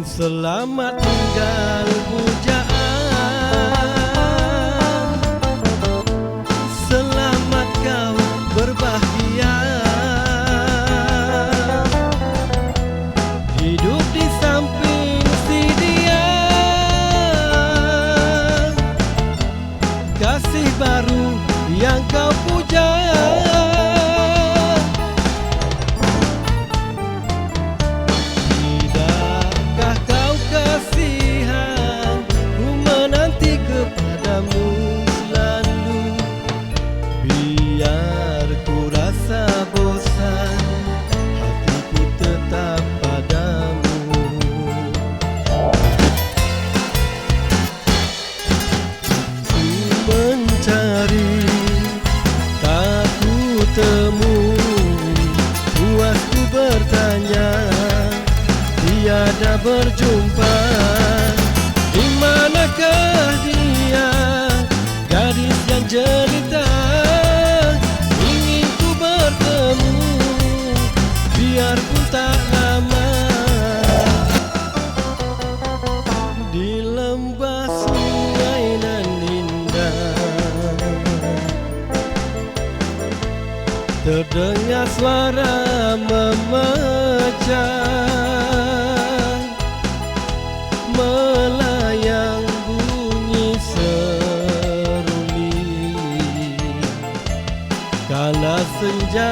Selamat tinggal pujaan Selamat kau berbahagia. Hidup di samping si dia. Kasih baru yang kau puja berjumpa. Di manakah dia? Gadis yang jelita. Ingin ku bertemu. Biarpun tak lama. Di lembah sungai nan indah Terdengar suara memecah Kala senja